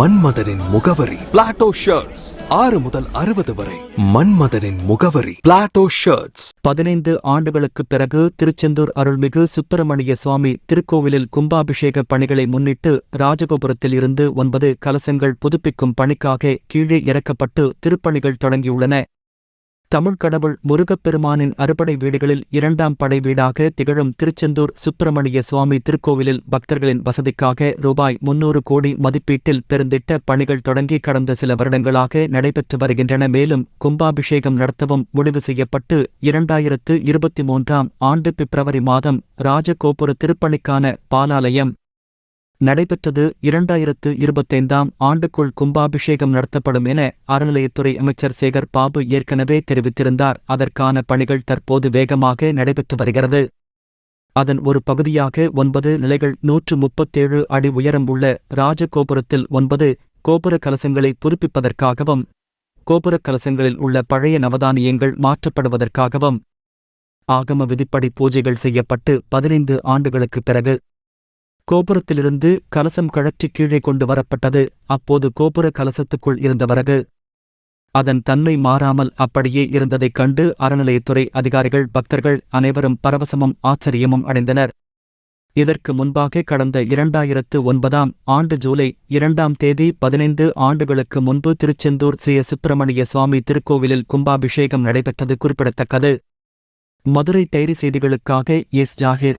மன்மதனின் முகவரி. Plato shirts ஆறு முதல் அறுபது வரை. மன்மதனின் முகவரி. பிளாட்டோ ஷர்ட்ஸ் பதினைந்து ஆண்டுகளுக்குப் பிறகு திருச்செந்தூர் அருள்மிகு சுப்பிரமணிய சுவாமி திருக்கோவிலில் கும்பாபிஷேக பணிகளை முன்னிட்டு ராஜகோபுரத்தில் இருந்து ஒன்பது கலசங்கள் புதுப்பிக்கும் பணிக்காக கீழே இறக்கப்பட்டு திருப்பணிகள் தொடங்கியுள்ளன. தமிழ் கடவுள் முருகப்பெருமானின் அறுபடை வீடுகளில் இரண்டாம் படை வீடாக திகழும் திருச்செந்தூர் சுப்பிரமணிய சுவாமி திருக்கோவிலில் பக்தர்களின் வசதிக்காக ரூபாய் முன்னூறு கோடி மதிப்பீட்டில் பெருந்திட்ட பணிகள் தொடங்கி கடந்த சில வருடங்களாக நடைபெற்று வருகின்றன. மேலும் கும்பாபிஷேகம் நடத்தவும் முடிவு செய்யப்பட்டு இரண்டாயிரத்து இருபத்தி மூன்றாம் ஆண்டு பிப்ரவரி மாதம் ராஜகோபுர திருப்பணிக்கான பாலாலயம் நடைபெற்றது இரண்டாயிரத்து இருபத்தைந்தாம் ஆண்டுக்குள் கும்பாபிஷேகம் நடத்தப்படும் என அறநிலையத்துறை அமைச்சர் சேகர் பாபு ஏற்கனவே தெரிவித்திருந்தார். அதற்கான பணிகள் தற்போது வேகமாக நடைபெற்று வருகிறது. அதன் ஒரு பகுதியாக ஒன்பது நிலைகள் நூற்று முப்பத்தேழு அடி உயரம் உள்ள ராஜகோபுரத்தில் ஒன்பது கோபுர கலசங்களை புதுப்பிப்பதற்காகவும் கோபுர கலசங்களில் உள்ள பழைய நவதானியங்கள் மாற்றப்படுவதற்காகவும் ஆகம விதிப்படி பூஜைகள் செய்யப்பட்டு பதினைந்து ஆண்டுகளுக்குப் பிறகு கோபுரத்திலிருந்து கலசம் கழற்றி கீழே கொண்டு வரப்பட்டது. அப்போது கோபுர கலசத்துக்குள் இருந்த வரகு அதன் தன்மை மாறாமல் அப்படியே இருந்ததைக் கண்டு அறநிலையத்துறை அதிகாரிகள் பக்தர்கள் அனைவரும் பரவசமும் ஆச்சரியமும் அடைந்தனர். இதற்கு முன்பாக கடந்த இரண்டாயிரத்து ஒன்பதாம் ஆண்டு ஜூலை இரண்டாம் தேதி பதினைந்து ஆண்டுகளுக்கு முன்பு திருச்செந்தூர் ஸ்ரீ சுப்பிரமணிய சுவாமி திருக்கோவிலில் கும்பாபிஷேகம் நடைபெற்றது குறிப்பிடத்தக்கது. மதுரை டைரி செய்திகளுக்காக எஸ். ஜாகிர்.